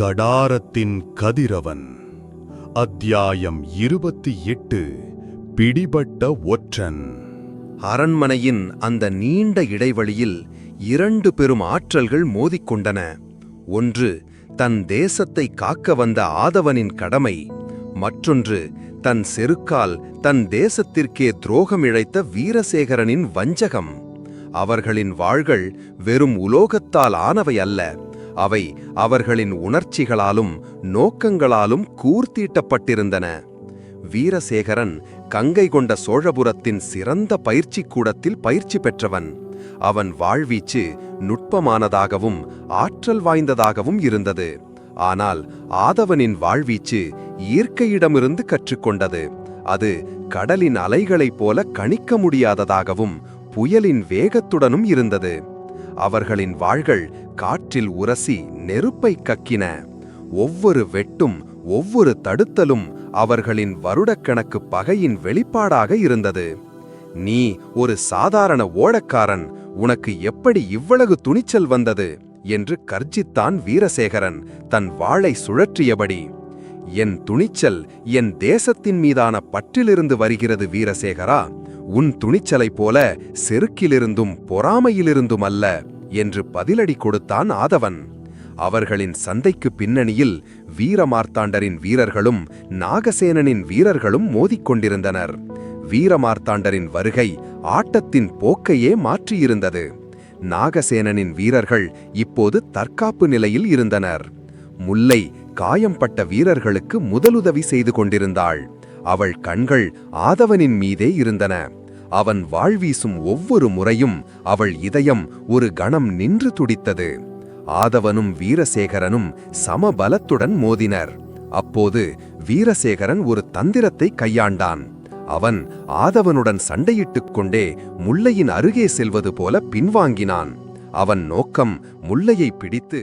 கடாரத்தின் கதிரவன். அத்தியாயம் இருபத்தி எட்டு பிடிபட்ட ஒற்றன். அரண்மனையின் அந்த நீண்ட இடைவெளியில் இரண்டு பெரும் ஆற்றல்கள் மோதிக்கொண்டன. ஒன்று தன் தேசத்தை காக்க வந்த ஆதவனின் கடமை. மற்றொன்று தன் செருக்கால் தன் தேசத்திற்கே துரோகம் இழைத்த வீரசேகரனின் வஞ்சகம். அவர்களின் வாழ்கள் வெறும் உலோகத்தால் ஆனவை அல்ல. அவை அவர்களின் உணர்ச்சிகளாலும் நோக்கங்களாலும் கூர்த்தீட்டப்பட்டிருந்தன. வீரசேகரன் கங்கை கொண்ட சோழபுரத்தின் சிறந்த பயிற்சிக் கூடத்தில் பயிற்சி பெற்றவன். அவன் வாழ்வீச்சு நுட்பமானதாகவும் ஆற்றல் வாய்ந்ததாகவும் இருந்தது. ஆனால் ஆதவனின் வாழ்வீச்சு இயற்கையிடமிருந்து கற்றுக்கொண்டது. அது கடலின் அலைகளைப் போல கணிக்க முடியாததாகவும் புயலின் வேகத்துடனும் இருந்தது. அவர்களின் வாள்கள் காற்றில் உரசி நெருப்பை கக்கின. ஒவ்வொரு வெட்டும் ஒவ்வொரு தடுத்தலும் அவர்களின் வருடக்கணக்கு பகையின் வெளிப்பாடாக இருந்தது. நீ ஒரு சாதாரண ஓடக்காரன் உனக்கு எப்படி இவ்வளவு துணிச்சல் வந்தது? என்று கர்ஜித்தான் வீரசேகரன் தன் வாளை சுழற்றியபடி. என் துணிச்சல் என் தேசத்தின் மீதான பற்றிலிருந்து வருகிறது வீரசேகரா. உன் துணிச்சலைப் போல செருக்கிலிருந்தும் பொறாமையிலிருந்தும் அல்ல. என்று பதிலடி கொடுத்தான் ஆதவன். அவர்களின் சந்தைக்கு பின்னணியில் வீரமார்த்தாண்டரின் வீரர்களும் நாகசேனனின் வீரர்களும் மோதிக்கொண்டிருந்தனர். வீரமார்த்தாண்டரின் வருகை ஆட்டத்தின் போக்கையே மாற்றியிருந்தது. நாகசேனனின் வீரர்கள் இப்போது தற்காப்பு நிலையில் இருந்தனர். முல்லை காயம்பட்ட வீரர்களுக்கு முதலுதவி செய்து கொண்டிருந்தாள். அவள் கண்கள் ஆதவனின் மீதே இருந்தன. அவன் வாழ்வீசும் ஒவ்வொரு முறையும் அவள் இதயம் ஒரு கணம் நின்று துடித்தது. ஆதவனும் வீரசேகரனும் சமபலத்துடன் மோதினர். அப்போது வீரசேகரன் ஒரு தந்திரத்தை கையாண்டான். அவன் ஆதவனுடன் சண்டையிட்டுக் கொண்டே முல்லையின் அருகே செல்வது போல பின்வாங்கினான். அவன் நோக்கம் முல்லையை பிடித்து